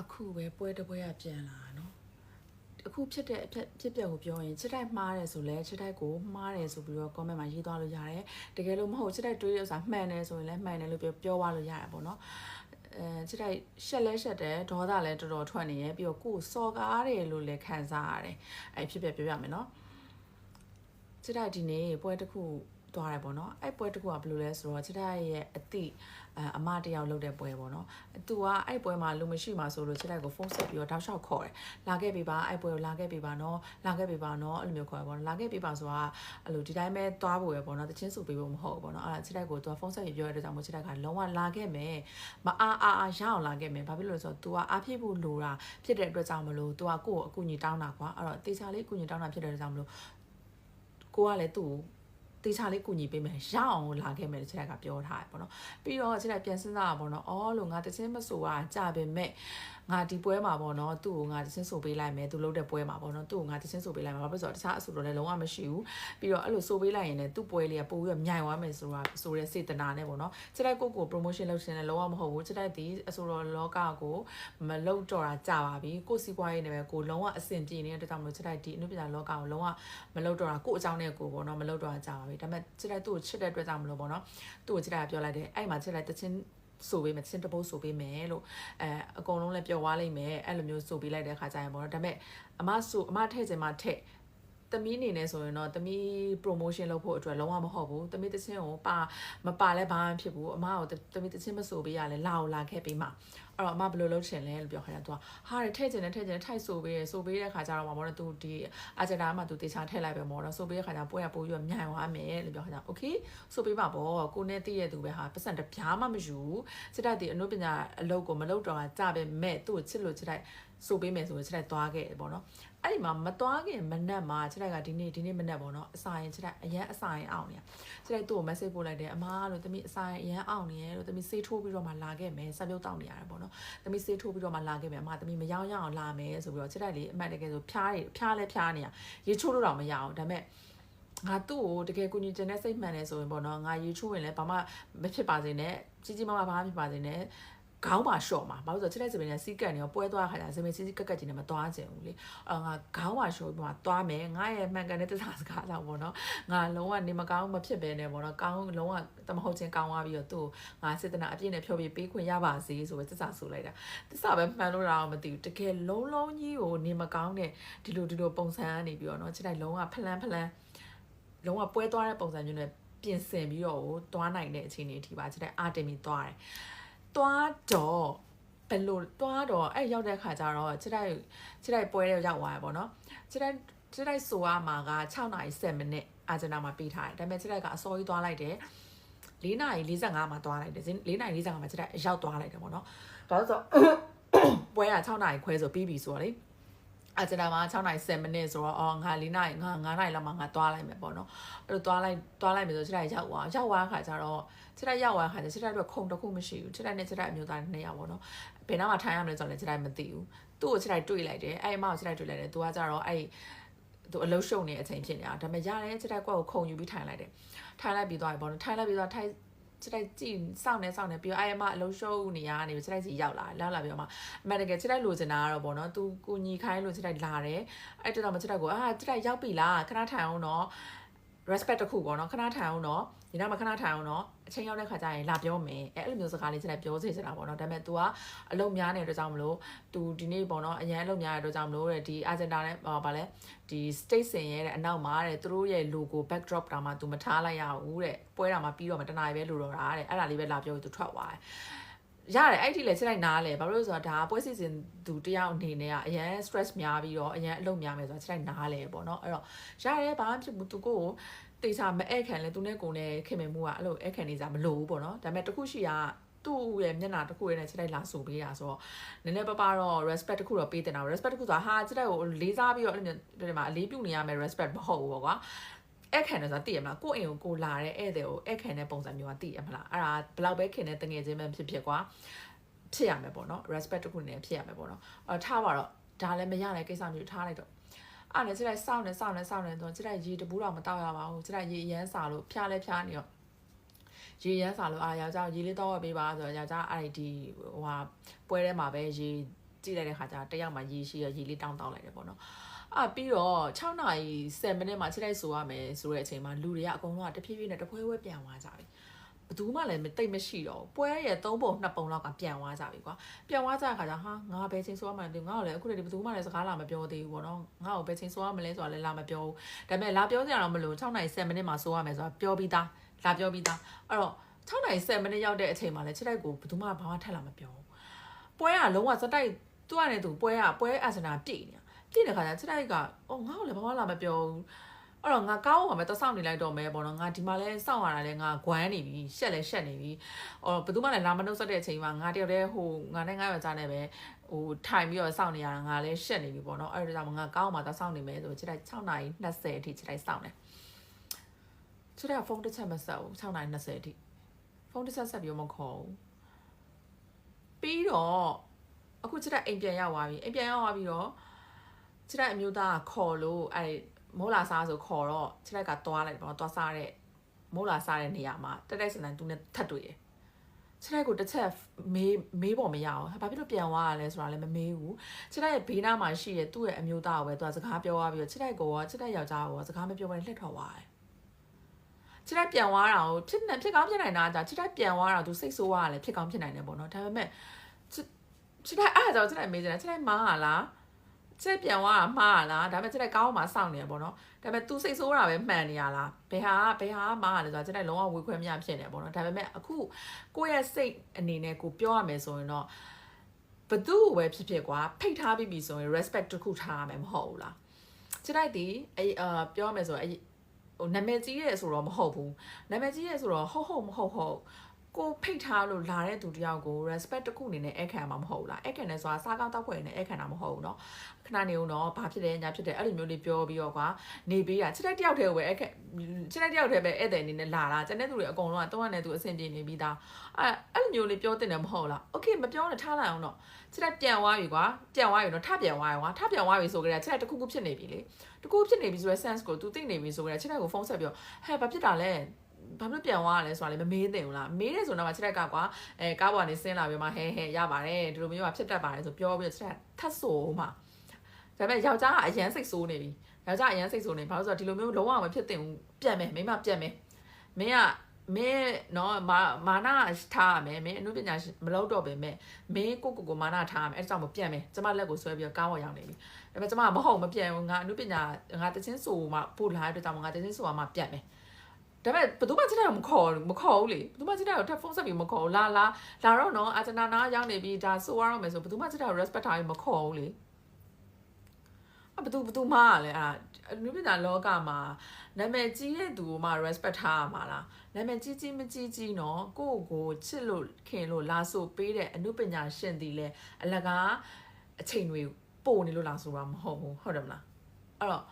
အခုပဲပွဲတစ်ပွဲကပြန်လာတာနော်အခုဖြစ်တဲ့အဖြစ်ဖြစ်ပျက်ကိုပြောရင်ချစ်တိုက်မှားတယ်ဆိုလဲချစ်တိုက်ကိုမှားတယ်ဆိုပြီးတော့ comment မှာရေးသွားလို့ရတယ်တကယ်လို့မဟုတ်ချစ်တိုက်တွေးတဲ့ဥစ္စာမှန်တယ်ဆိုရင်လည်းမှန်တယ်လို့ပြောပြောသွားလို့ရတယ်ပေါ့နော်အဲချစ်တိုက်ရှက်လဲရှက်တယ်ဒေါသလည်းတော်တော်ထွက်နေရပြီးတော့ကိုယ်စော်ကားတယ်လို့လည်းခံစားရတယ်အဲဖြစ်ပျက်ပြောပြမယ်နော်ချစ်တိုက်ဒီနေ့ပွဲတစ်ခု သွားတယ်ပေါ့နော်အဲ့ပွဲတစ်ခုကဘယ်လိုလဲဆိုတော့ချစ်တိုက်ရဲ့အတိအအမတယောက်လုပ်တဲ့ပွဲပေါ့နော်သူကအဲ့ပွဲမှာလူမရှိမှဆိုလို့ချစ်တိုက်ကိုဖုန်းဆက်ပြီးတော့တောက်လျှောက်ခေါ်တယ်လာခဲ့ပြီပါအဲ့ပွဲကိုလာခဲ့ပြီပါနော်လာခဲ့ပြီပါနော်အဲ့လိုမျိုးခေါ်ရပေါ့နော်လာခဲ့ပြီပါဆိုတာအဲ့လိုဒီတိုင်းပဲသွားဖို့ပဲပေါ့နော်တချင်းစုပေးဖို့မဟုတ်ဘူးပေါ့နော်အဲ့ဒါချစ်တိုက်ကိုသူကဖုန်းဆက်ပြီးပြောရတဲ့ကြောင့်မို့ချစ်တိုက်ကလုံးဝလာခဲ့မယ်မအားအားအားရအောင်လာခဲ့မယ်ဘာဖြစ်လို့လဲဆိုတော့ तू ကအားဖြစ်ဖို့လိုတာဖြစ်တဲ့အတွက်ကြောင့်မလို့ तू ကကိုယ့်ကိုအကူအညီတောင်းတာကွာအဲ့တော့တေချာလေးအကူအညီတောင်းတာဖြစ်တဲ့အတွက်ကြောင့်မလို့ကိုကလည်းသူ့ကို တေချာလေးကူညီပေးမယ်ရအောင်လာခဲ့မယ်တဲ့ချက်ကပြောထားတယ်ပေါ့နော်ပြီးတော့ချက်လိုက်ပြန်စဉ်းစားတာပေါ့နော်အော်လို့ငါတချင်းမဆိုอ่ะကြာပင်မဲ့ ငါဒီပွဲမှာပေါ့နော်သူ့ကိုငါတချင်းဆိုပေးလိုက်မယ်သူလုပ်တဲ့ပွဲမှာပေါ့နော်သူ့ကိုငါတချင်းဆိုပေးလိုက်မယ်ဘာဖြစ်လို့လဲဆိုတော့တခြားအဆူတော့လည်းလုံးဝမရှိဘူးပြီးတော့အဲ့လိုဆိုပေးလိုက်ရင်လည်းသူ့ပွဲလေးကပို့ပြီးတော့မြိုင်သွားမယ်ဆိုတာဆိုတဲ့စေတနာနဲ့ပေါ့နော်ချက်လိုက်ကိုကို promotion လုပ်ရှင်လည်းလုံးဝမဟုတ်ဘူးချက်လိုက်ဒီအဆူတော့လောကကိုမလုပ်တော့တာကြာပါပြီကိုစီးပွားရေးနဲ့ပဲကိုလုံးဝအဆင်ပြေနေတဲ့အတွက်ကြောင့်မလို့ချက်လိုက်ဒီအနုပညာလောကကိုလုံးဝမလုပ်တော့တာကိုအကြောင်းနဲ့ကိုပေါ့နော်မလုပ်တော့တာကြာပါပြီဒါပေမဲ့ချက်လိုက်သူ့ကိုချစ်တဲ့အတွက်ကြောင့်မလို့ပေါ့နော်သူ့ကိုချက်လိုက်ပြောလိုက်တယ်အဲ့မှာချက်လိုက်တချင်း ဆိုပေးမယ်ချင်းတပုတ်ဆိုပေးမယ်လို့အဲအကုန်လုံးလည်းပျော်သွားလိမ့်မယ်အဲ့လိုမျိုးဆိုပေးလိုက်တဲ့ခါကျရင်ပေါ့နော်ဒါပေမဲ့အမဆိုအမထည့်ချင်မှထည့် သမီးအနေနဲ့ဆိုရင်တော့သမီး promotion လုပ်ဖို့အတွက်လုံးဝမဟုတ်ဘူးသမီးတချင်းကိုပါမပါလဲဘာမှဖြစ်ဘူးအမကိုသမီးတချင်းမဆိုပေးရလဲလာကိုလာခဲ့ပေးမှာအဲ့တော့အမဘယ်လိုလုပ်ချင်လဲလို့ပြောခိုင်းတာသူကဟာထည့်ချင်တယ်ထည့်ချင်တယ်ထိုက်ဆိုပေးရဆိုပေးတဲ့ခါကျတော့မှာပေါ့နော်သူဒီအာဂျန်တာမှာသူတေချာထည့်လိုက်ပဲပေါ့နော်ဆိုပေးတဲ့ခါကျပွဲကပိုးပြီးမြိုင်သွားမယ်လို့ပြောခိုင်းတာ okay ဆိုပေးပါပေါ့ကိုနဲ့တည့်ရသူပဲဟာပတ်စံတပြားမှမယူစစ်တပ်ဒီအနုပညာအလုပ်ကိုမလုပ်တော့တာကြပဲမဲ့သူ့ကိုချစ်လို့ချစ်လိုက် ဆိုပေးမယ်ဆိုရင်ချစ်လိုက်သွားခဲ့တယ်ပေါ့နော်အဲ့ဒီမှာမသွားခင်မနက်မှာချစ်လိုက်ကဒီနေ့ဒီနေ့မနက်ပေါ့နော်အစာရင်ချစ်လိုက်အရန်အစာရင်အောင်နေချစ်လိုက်သူ့ကို message ပို့လိုက်တယ်အမားလို့တမီးအစာရင်အရန်အောင်နေရလို့တမီးဆေးထိုးပြီးတော့မှလာခဲ့မယ်ဆက်ပြုတ်တောက်နေရတယ်ပေါ့နော်တမီးဆေးထိုးပြီးတော့မှလာခဲ့မယ်အမတမီးမရောက်ရအောင်လာမယ်ဆိုပြီးတော့ချစ်လိုက်လေအမှန်တကယ်ဆိုဖျားနေဖျားလဲဖျားနေရရေချိုးလို့တော့မရအောင်ဒါပေမဲ့ငါသူ့ကိုတကယ်ကိုညီကျင်တဲ့စိတ်မှန်နေဆိုရင်ပေါ့နော်ငါရေချိုးရင်လည်းဘာမှမဖြစ်ပါစေနဲ့ကြီးကြီးမားမားဘာမှဖြစ်ပါစေနဲ့ ခေါင်းပါရှော့မှာဘာလို့ဆိုချစ်တဲ့စပင်းနဲ့စီးကတ်နေရောပွဲသွားခါကျစပင်းစီးစီးကက်ကက်ကြီးနဲ့မသွားချင်ဘူးလေအော်ငါခေါင်းပါရှော့ပြီးမှသွားမယ်ငါရဲ့မှန်ကန်တဲ့တစားစကားတော့ပေါ့နော်ငါလုံးဝနေမကောင်းမဖြစ်ပဲနဲ့ပေါ့နော်ကောင်းလုံးဝတမဟုတ်ချင်းကောင်းသွားပြီးတော့သူ့ငါစေတနာအပြည့်နဲ့ဖြောပြီးပေးခွင့်ရပါစေဆိုပဲတစားဆိုလိုက်တာတစားပဲမှန်လို့တော့မသိဘူးတကယ်လုံးလုံးကြီးကိုနေမကောင်းတဲ့ဒီလိုဒီလိုပုံစံကနေပြီးတော့နော်ချစ်လိုက်လုံးဝဖလန်းဖလန်းလုံးဝပွဲသွားတဲ့ပုံစံမျိုးနဲ့ပြင်ဆင်ပြီးတော့သွားနိုင်တဲ့အခြေအနေအထိပါချစ်တဲ့အာတင်ပြီးသွားတယ် သွားတော့ဘယ်လိုသွားတော့အဲ့ရောက်တဲ့ခါကျတော့ခြေတိုက်ခြေတိုက်ပွဲတဲ့ရောက်သွားရပေါ့နော်ခြေတိုက်ခြေတိုက်ဆိုရမှာက6နာရီ7မိနစ်အာဂျင်နာမှာပြီးထားတယ်ဒါပေမဲ့ခြေတိုက်ကအစောကြီးသွားလိုက်တယ်၄နာရီ45မှာသွားလိုက်တယ်၄နာရီ45မှာခြေတိုက်ရောက်သွားလိုက်တယ်ပေါ့နော်ဒါဆိုပွဲက6နာရီခွဲဆိုပြီးပြီဆိုတော့လေ အကျဉ်းမှာ6နိုင်7မိနစ်ဆိုတော့အော်ငါ4နိုင်ငါ9နိုင်လောက်မှငါသွားလိုက်မယ်ပေါ့နော်အဲ့လိုသွားလိုက်သွားလိုက်မယ်ဆိုခြေတိုက်ရောက်သွားရောက်သွားခါကျတော့ခြေတိုက်ရောက်သွားခါကျခြေတိုက်အတွက်ခုံတစ်ခုမရှိဘူးခြေတိုက်နဲ့ခြေတိုက်အမျိုးသားနှစ်ယောက်ပေါ့နော်ဘယ်နားမှာထိုင်ရမလဲဆိုတော့လည်းခြေတိုက်မသိဘူးသူ့ကိုခြေတိုက်တွေ့လိုက်တယ်အဲ့အမကိုခြေတိုက်တွေ့လိုက်တယ်သူကကြတော့အဲ့သူအလုံးရှုံနေတဲ့အချိန်ဖြစ်နေတာဒါပေမဲ့ရတယ်ခြေတိုက်ကွက်ကိုခုံယူပြီးထိုင်လိုက်တယ်ထိုင်လိုက်ပြီးသွားပြီပေါ့နော်ထိုင်လိုက်ပြီးသွားထိုင် ခြေတိုက်ကြည့်စောင့်နေစောင့်နေပြီးတော့အဲ့အမအလုံးရှုံနေရနေပြီးခြေတိုက်စီရောက်လာလာလာပြီးတော့မှအမှန်တကယ်ခြေတိုက်လိုချင်တာကတော့ပေါ့နော်သူကိုညီခိုင်းလို့ခြေတိုက်လာတယ်အဲ့တော့မှခြေတိုက်ကိုအာခြေတိုက်ရောက်ပြီလားခဏထိုင်အောင်တော့ respect တစ်ခုပေါ့နော်ခဏထိုင်အောင်တော့ ဒီနောက်မှာခဏထိုင်အောင်တော့အချိန်ရောက်တဲ့ခါကျရင်လာပြောမယ်အဲအဲ့လိုမျိုးစကားလေးချက်ပြောစေချင်တာပေါ့နော်ဒါပေမဲ့ तू ကအလုံများနေတဲ့အတွက်ကြောင့်မလို့ तू ဒီနေ့ပေါ့နော်အရန်အလုံများတဲ့အတွက်ကြောင့်မလို့တဲ့ဒီ agenda နဲ့ဟောဗာလဲဒီ state စင်ရဲ့တဲ့အနောက်မှာတဲ့သူတို့ရဲ့ logo backdrop တာမှ तू မထားလိုက်ရဘူးတဲ့ပွဲတာမှပြီးတော့မှတနာရီပဲလိုတော့တာတဲ့အဲ့ဒါလေးပဲလာပြောပြီး तू ထွက်သွားတယ်ရတယ်အဲ့ဒီလေချက်လိုက်နားလေဘာလို့လဲဆိုတော့ဒါပွဲစီစဉ်သူတယောက်အနေနဲ့ကအရန် stress များပြီးတော့အရန်အလုပ်များမယ်ဆိုတော့ချက်လိုက်နားလေပေါ့နော်အဲ့တော့ရတယ်ဘာမှဖြစ်ဘူးသူကိုကို တေချာမအဲ့ခံလဲသူနဲ့ကိုနဲ့ခင်မင်မှုကအဲ့လိုအဲ့ခံနေစားမလို့ဘူးပေါ့နော်ဒါပေမဲ့တခုရှိကသူ့ရဲ့မျက်နှာတစ်ခုရဲ့နဲ့ချက်လိုက်လာဆိုပေးတာဆိုတော့နည်းနည်းပပတော့ respect တစ်ခုတော့ပေးတင်တာ respect တစ်ခုဆိုတာဟာချက်လိုက်ကိုလေးစားပြီးတော့အဲ့လိုဒီမှာအလေးပြုနေရမယ် respect မဟုတ်ဘူးပေါ့ကွာအဲ့ခံတယ်ဆိုတာသိရမလားကိုယ့်အိမ်ကိုကိုလာတဲ့ဧည့်သည်ကိုအဲ့ခံတဲ့ပုံစံမျိုးကသိရမလားအဲ့ဒါဘလောက်ပဲခင်တဲ့တငယ်ချင်းပဲဖြစ်ဖြစ်ကွာဖြစ်ရမယ်ပေါ့နော် respect တစ်ခုနဲ့ဖြစ်ရမယ်ပေါ့နော်အော်ထားပါတော့ဒါလည်းမရတဲ့ကိစ္စမျိုးထားလိုက်တော့ အဲ့နဲ့ချက်လိုက်စောင့်နေစောင့်နေစောင့်နေတော့ချက်လိုက်ရေတပူးတော့မတောက်ရပါဘူးချက်လိုက်ရေအရန်စာလို့ဖျားလဲဖျားနေတော့ရေရမ်းစာလို့အာယောက်ျားရေလေးတော့ပေးပါဆိုတော့ယောက်ျားအဲ့ဒီဟိုဟာပွဲထဲမှာပဲရေကြည့်လိုက်တဲ့ခါကျတယောက်မှရေရှိရရေလေးတောင်းတောင်းလိုက်တယ်ပေါ့နော်အာပြီးတော့6နာရီ7မိနစ်မှာခြေလိုက်ဆိုရမယ်ဆိုတဲ့အချိန်မှာလူတွေကအကုန်လုံးကတဖြည်းဖြည်းနဲ့တပွဲပွဲပြန်သွားကြပြီ ဘယ်သူမှလည်းတိတ်မရှိတော့ဘူးပွဲရဲ့3ပုံ2ပုံလောက်ကပြန်သွားကြပြီကွာပြန်သွားကြတဲ့ခါကျဟာငါဘယ်ချိန်ဆိုရမှလဲငါ့ကိုလည်းအခုတည်းဘယ်သူမှလည်းစကားလာမပြောသေးဘူးပေါ့နော်ငါ့ကိုဘယ်ချိန်ဆိုရမလဲဆိုတာလည်းလာမပြောဘူးဒါပေမဲ့လာပြောကြရတော့မလို့6နာရီ7မိနစ်မှာဆိုရမယ်ဆိုတာပြောပြီးသားလာပြောပြီးသားအဲ့တော့6နာရီ7မိနစ်ရောက်တဲ့အချိန်မှာလည်းခြေလိုက်ကိုဘယ်သူမှဘာမှထပ်လာမပြောဘူးပွဲကလုံးဝစတိုက်သူ့ကနေသူပွဲကပွဲအာဆနာပြည့်နေတာပြည့်တဲ့ခါကျခြေလိုက်ကအော်ငါ့ကိုလည်းဘာမှလာမပြောဘူး အဲ့တော့ငါကောင်းအောင်ပဲတဆောက်နေလိုက်တော့မယ်ပေါ့နော်ငါဒီမှာလဲစောင့်ရတာလဲငါဂွမ်းနေပြီရှက်လဲရှက်နေပြီအော်ဘယ်သူမှလည်းလာမနှုတ်ဆက်တဲ့အချိန်မှာငါတယောက်တည်းဟိုငါနဲ့ငါယောက်ျားနဲ့ပဲဟိုထိုင်ပြီးတော့စောင့်နေရတာငါလဲရှက်နေပြီပေါ့နော်အဲ့ဒါကြောင့်ငါကောင်းအောင်တဆောက်နေမယ်ဆိုခြေလိုက်6နာရီ20အထိခြေလိုက်စောင့်တယ်ခြေလိုက်ဖုန်းတစ်ချက်မဆက်ဘူး6နာရီ20အထိဖုန်းတစ်ချက်ဆက်ပြီးမခေါ်ဘူးပြီးတော့အခုခြေလိုက်အိမ်ပြန်ရောက်သွားပြီအိမ်ပြန်ရောက်သွားပြီးတော့ခြေလိုက်အမျိုးသားကခေါ်လို့အဲ့ မိုးလာစားဆိုခေါ်တော့ခြေလိုက်ကသွားလိုက်ပေါ့သွားစားတဲ့မိုးလာစားတဲ့နေရာမှာတက်တက်စံတန်သူနဲ့ထပ်တွေ့တယ်ခြေလိုက်ကိုတစ်ချက်မေးမေးပေါ်မရအောင်ဘာဖြစ်လို့ပြန်သွားရလဲဆိုတာလည်းမမေးဘူးခြေလိုက်ရဲ့ဘေးနားမှာရှိရဲ့သူ့ရဲ့အမျိုးသားကိုပဲသူကစကားပြောသွားပြီးတော့ခြေလိုက်ကိုရောခြေလိုက်ယောက်ျားကိုရောစကားမပြောဘဲလှည့်ထွက်သွားတယ်ခြေလိုက်ပြန်သွားတာကိုဖြစ်နေဖြစ်ကောင်းဖြစ်နိုင်တာကြာခြေလိုက်ပြန်သွားတာသူစိတ်ဆိုးသွားတာလည်းဖြစ်ကောင်းဖြစ်နိုင်တယ်ပေါ့နော်ဒါပေမဲ့ခြေလိုက်အားကြောင့်ခြေလိုက်မေးကြတယ်ခြေလိုက်မားလား ချက်ပြန်သွားတာမှားလားဒါပေမဲ့ချက်လိုက်ကောင်းမှစောင့်နေရပေါ့နော်ဒါပေမဲ့ तू စိတ်ဆိုးတာပဲမှန်နေရလားဘယ်ဟာဘယ်ဟာမှားလဲဆိုတာချက်လိုက်လုံးဝဝေခွဲမရဖြစ်နေပေါ့နော်ဒါပေမဲ့အခုကိုယ့်ရဲ့စိတ်အနေနဲ့ကိုပြောရမယ်ဆိုရင်တော့ဘသူ့ကိုပဲဖြစ်ဖြစ်ကွာဖိတ်ထားပြီးပြီဆိုရင် respect တစ်ခုထားရမယ်မဟုတ်ဘူးလားချက်လိုက်ဒီအဲအာပြောရမယ်ဆိုရင်ဟိုနာမည်ကြီးရဲဆိုတော့မဟုတ်ဘူးနာမည်ကြီးရဲဆိုတော့ဟုတ်ဟုတ်မဟုတ်ဟုတ် ကိုဖိတ်ထားလို့လာတဲ့သူတယောက်ကို respect တစ်ခုအနေနဲ့အခမ်းမှာမဟုတ်ဘူးလားအခမ်းနဲ့ဆိုတာစားကောင်းတောက်ဖွဲ့နေအခမ်းတာမဟုတ်ဘူးเนาะခဏနေဦးเนาะဘာဖြစ်လဲညာဖြစ်တယ်အဲ့လိုမျိုးလေးပြောပြီးတော့ကွာနေပေးတာချစ်တဲ့တယောက်တည်းကိုပဲအခက်ချစ်တဲ့တယောက်တည်းပဲဧည့်သည်အနေနဲ့လာတာကျန်တဲ့သူတွေအကုန်လုံးကတော့နဲ့သူအဆင်ပြေနေပြီးသားအဲ့အဲ့လိုမျိုးလေးပြောတင်တယ်မဟုတ်လားโอเคမပြောနဲ့ထားလိုက်အောင်တော့ချစ်တဲ့ပြန်သွားပြီကွာပြန်သွားပြီเนาะထပြန်သွားပြီကွာထပြန်သွားပြီဆိုကြတဲ့ချစ်တဲ့တခုခုဖြစ်နေပြီလေတခုဖြစ်နေပြီဆိုတော့ sense ကို तू သိနေပြီဆိုကြတဲ့ချစ်တဲ့ကိုဖုန်းဆက်ပြီးတော့ဟဲ့ဘာဖြစ်တာလဲ ဘာလို့ပြန်သွားရလဲဆိုတာလည်းမမေးသင့်ဘူးလားမေးတယ်ဆိုတော့မှချက်တက်ကကွာအဲကားပေါ်ကနေဆင်းလာပြီးမှဟဲဟဲရပါတယ်ဒီလိုမျိုးကဖြစ်တတ်ပါတယ်ဆိုပြောပြီးတော့ချက်တက်ထတ်ဆိုမှဒါပေမဲ့ယောက်ျားကအရန်စိတ်ဆိုးနေပြီယောက်ျားအရန်စိတ်ဆိုးနေဘာလို့ဆိုတော့ဒီလိုမျိုးလုံးဝမဖြစ်သင့်ဘူးပြန်မယ်မိမပြန်မယ်မင်းကမင်းနော်မာမာနာထားရမယ်မင်းအနုပညာမလုပ်တော့ပဲမဲ့မင်းကိုကိုကိုမာနာထားရမယ်အဲဒါကြောင့်မပြန်မယ်ကျမလက်ကိုဆွဲပြီးတော့ကားပေါ်ရောက်နေပြီဒါပေမဲ့ကျမမဟုတ်မပြန်ဘူးငါအနုပညာငါတချင်းဆိုမှပို့လာတဲ့အတွက်ကြောင့်ငါတချင်းဆိုမှပြန်မယ် ဒါပေမဲ့ဘယ်သူမှချစ်တယ်မခေါ်ဘူးမခေါ်ဘူးလေဘယ်သူမှချစ်တယ်ကိုထပ်ဖုန်းဆက်ပြီးမခေါ်ဘူးလာလာလာတော့နော်အာဂျနာနာရောက်နေပြီးဒါဆိုရတော့မယ်ဆိုဘယ်သူမှချစ်တယ်ကို respect ထားပြီးမခေါ်ဘူးလေအဘသူဘသူမှလည်းအာနုပညာလောကမှာနာမည်ကြီးတဲ့သူကိုမှ respect ထားရမှာလားနာမည်ကြီးကြီးမကြီးကြီးနော်ကိုယ့်ကိုချစ်လို့ခင်လို့လာဆိုပေးတဲ့အနုပညာရှင်တီလဲအလကားအချိန်တွေပို့နေလို့လာဆိုတာမဟုတ်ဘူးဟုတ်တယ်မလားအဲ့တော့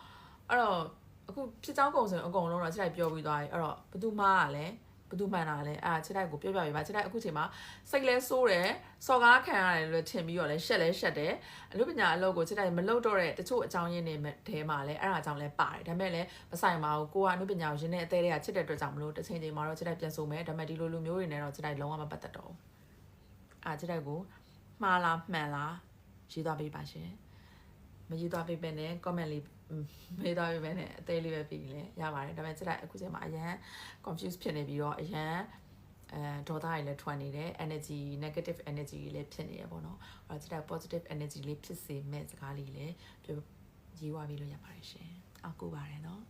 အဲ့တော့ အခုဖြစ်ချောင်းကုံစင်အကုန်လုံးတော့ချက်လိုက်ပြောပြီးသွားပြီအဲ့တော့ဘသူမှကလည်းဘသူမှန်တာလဲအာချက်လိုက်ကိုပြောပြပြပါချက်လိုက်အခုချိန်မှာစိတ်လဲဆိုးတယ်စော်ကားခံရတယ်လို့ထင်ပြီးတော့လဲရှက်လဲရှက်တယ်အလို့ပညာအလုပ်ကိုချက်လိုက်မလုပ်တော့တဲ့တချို့အကြောင်းရင်းတွေတဲမှာလဲအဲ့ဒါကြောင့်လဲပါတယ်ဒါပေမဲ့လဲမဆိုင်ပါဘူးကိုကအလို့ပညာကိုရင်းတဲ့အသေးတွေကချစ်တဲ့အတွက်ကြောင့်မလို့တစ်ချိန်ချိန်မှာတော့ချက်လိုက်ပြန်ဆိုမယ်ဒါပေမဲ့ဒီလိုလူမျိုးတွေနဲ့တော့ချက်လိုက်လုံးဝမပတ်သက်တော့ဘူးအာချက်လိုက်ကိုမှားလားမှန်လားရေးသွားပေးပါရှင်မရေးသွားပေးပဲနဲ့ comment လေး မေးသွားပြီပဲနဲ့အသေးလေးပဲပြီးလဲရပါတယ်ဒါပေမဲ့စက်အခုချိန်မှာအရန် confuse ဖြစ်နေပြီးတော့အရန်အဲဒေါသတွေလည်းထွက်နေတယ် energy negative energy တွေလည်းဖြစ်နေရပေါ့နော်အဲဒါစက် positive energy လေးဖြစ်စေမဲ့စကားလေးလည်းပြောရေးဝပြီးလို့ရပါတယ်ရှင်အောက်ကိုပါတယ်နော်